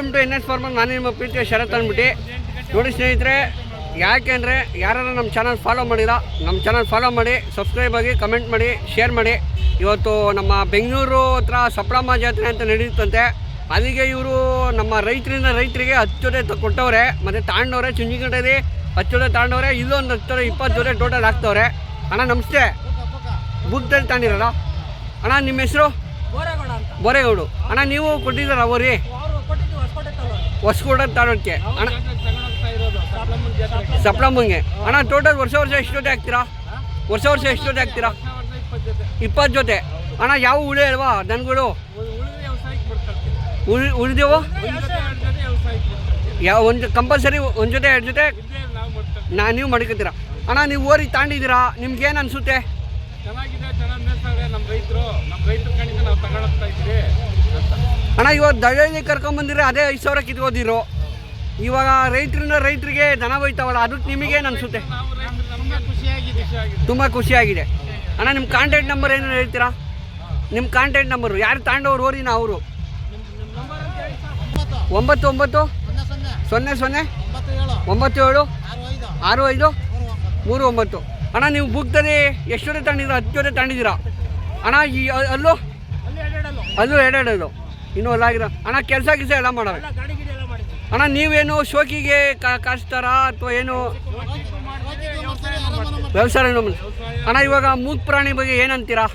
Welcome to N S farmer ನಾನು ನಿಮ್ಮ ಪ್ರೀತಿಯ ಶರತ್ ಅಂದ್ಬಿಟ್ಟು. ನೋಡಿ ಸ್ನೇಹಿತರೆ ಯಾಕೆಂದರೆ ಯಾರು ನಮ್ಮ ಚಾನಲ್ ಫಾಲೋ ಮಾಡಿಲ್ಲ ನಮ್ಮ ಚಾನಲ್ ಫಾಲೋ ಮಾಡಿ ಸಬ್ಸ್ಕ್ರೈಬ್ ಆಗಿ ಕಮೆಂಟ್ ಮಾಡಿ ಶೇರ್ ಮಾಡಿ. ಇವತ್ತು ನಮ್ಮ ಬೆಂಗಳೂರು ಹತ್ರ ಸಪ್ಲಮ್ಮ ಜಾತ್ರೆ ಅಂತ ನಡೆಯುತ್ತಂತೆ. ಅಲ್ಲಿಗೆ ಇವರು ನಮ್ಮ ರೈತರಿಂದ ರೈತರಿಗೆ ಹತ್ತು ಜೊತೆ ಕೊಟ್ಟವ್ರೆ ಮತ್ತು ತಾಂಡವ್ರೆ ಚುಂಜಿಗಡೆಯಲ್ಲಿ ಹತ್ತು ಜೊತೆ ತಾಂಡವ್ರೆ ಇಲ್ಲೊಂದು ಹತ್ತು ಜೊತೆ ಇಪ್ಪತ್ತು ಜೊತೆ ಟೋಟಲ್ ಹಾಕ್ತವ್ರೆ. ಅಣ್ಣ ನಮಸ್ತೆ. ಬುಕ್ದಲ್ಲಿ ತಾಂಡಿರಲ್ಲ? ಅಣ್ಣ ನಿಮ್ಮ ಹೆಸರು? ಬೋರೇಗೌಡ ಅಣ್ಣ ನೀವು ಕೊಟ್ಟಿದ್ದಾರೆ ಅವರಿ ಹೊಸಕೋಟೆ ತಾಡೋಕ್ಕೆ ಅಣ್ಣ ಸಪ್ಲಮ್ಮಂಗೆ. ಅಣ್ಣ ಟೋಟಲ್ ವರ್ಷ ವರ್ಷ ಎಷ್ಟು ಜೊತೆ ಹಾಕ್ತೀರಾ? ವರ್ಷ ವರ್ಷ ಎಷ್ಟು ಜೊತೆ. ಹಾಕ್ತೀರಾ ಇಪ್ಪತ್ತು ಜೊತೆ. ಅಣ್ಣ ಯಾವ ಉಳಿ ಅಲ್ವಾ ದನಗಳು? ಉಳಿ ಉಳಿದೆವು? ಯಾವ ಒಂದು ಕಂಪಲ್ಸರಿ ಒಂದು ಜೊತೆ ಎರಡು ಜೊತೆ? ನಾ ನೀವು ಮಡ್ಕೋತೀರಾ? ಅಣ್ಣ ನೀವು ಓರಿ ತಾಂಡಿದ್ದೀರಾ? ನಿಮ್ಗೆ ಏನು ಅನಿಸುತ್ತೆ? ಚೆನ್ನಾಗಿದೆ ಚೆನ್ನಾಗಿ ನಮ್ಮ ರೈತರು. ನಮ್ಮ ರೈತರ ಕಡೆಯಿಂದ ನಾವು ತಗೊಳ್ತಾ ಇದ್ದೀವಿ. ಅಣ್ಣ, ಇವಾಗ ದಳ್ಳಳ್ಳಿ ಬಂದಿರ ಅದೇ ಐದು ಸಾವಿರ ಕಿತ್ಕೋದಿರೋ ಇವಾಗ ರೈತರಿಂದ ರೈತರಿಗೆ ದನ ಹೋಯ್ತಾವಲ್ಲ, ಅದಕ್ಕೆ ನಿಮಗೇನು ಅನಿಸುತ್ತೆ? ತುಂಬ ಖುಷಿಯಾಗಿದೆ. ಅಣ್ಣ ನಿಮ್ಮ ಕಾಂಟ್ಯಾಕ್ಟ್ ನಂಬರ್ ಏನು ಹೇಳ್ತೀರಾ? ನಿಮ್ಮ ಕಾಂಟ್ಯಾಕ್ಟ್ ನಂಬರು ಯಾರು ತಾಂಡವ್ರು, ಓರಿನ ಅವರು? ಒಂಬತ್ತು ಒಂಬತ್ತು? ಸೊನ್ನೆ ಸೊನ್ನೆ? ಒಂಬತ್ತು ಏಳು ಆರು ಐದು? ಮೂರು ಒಂಬತ್ತು? ಅಣ್ಣ, ನೀವು ಬುಕ್ದಲ್ಲಿ ಎಷ್ಟು ಜೊತೆ ತಗೊಂಡಿದ್ದೀರಾ ಹತ್ತು ಜೊತೆ ತಗೊಂಡಿದ್ದೀರಾ? ಅಣ್ಣ, ಈ ಅಲ್ಲೂ? ಅಲ್ಲೂ ಎರಡೆರಡು. ಇನ್ನೂ ಆಗಿರೋ ಅಣ್ಣ ಕೆಲಸ ಕೆಲಸ ಎಲ್ಲ ಮಾಡವೆ ಎಲ್ಲ ಅಣ್ಣ ನೀವೇನು ಶೋಕಿಗೆ ಕಾಸ್ತಾರ ಅಥವಾ ಏನು? ವ್ಯವಸಾಯ ಅಣ್ಣ ಇವಾಗ ಮೂಕ್ ಪ್ರಾಣಿ ಬಗ್ಗೆ ಏನಂತೀರಾ?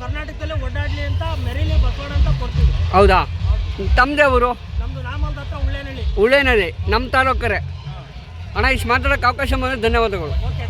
ಕರ್ನಾಟಕದಲ್ಲೇ ಓಡಾಡ್ಲಿ ಅಂತ ಮೆರಿಲಿ ಬಸವಣ್ಣ ಅಂತ ಕೊಡ್ತೀವಿ. ಹೌದಾ? ತಮ್ಮದೇ ಅವರು ಉಳ್ಳೇನಹಳ್ಳಿ ಉಳ್ಳೇನಲ್ಲಿ ನಮ್ಮ ತಾಲೂಕರೆ. ಅಣ್ಣ ಇಷ್ಟು ಮಾತಾಡೋಕ್ಕೆ ಅವಕಾಶ ಬಂದರೆ ಧನ್ಯವಾದಗಳು. ಓಕೆ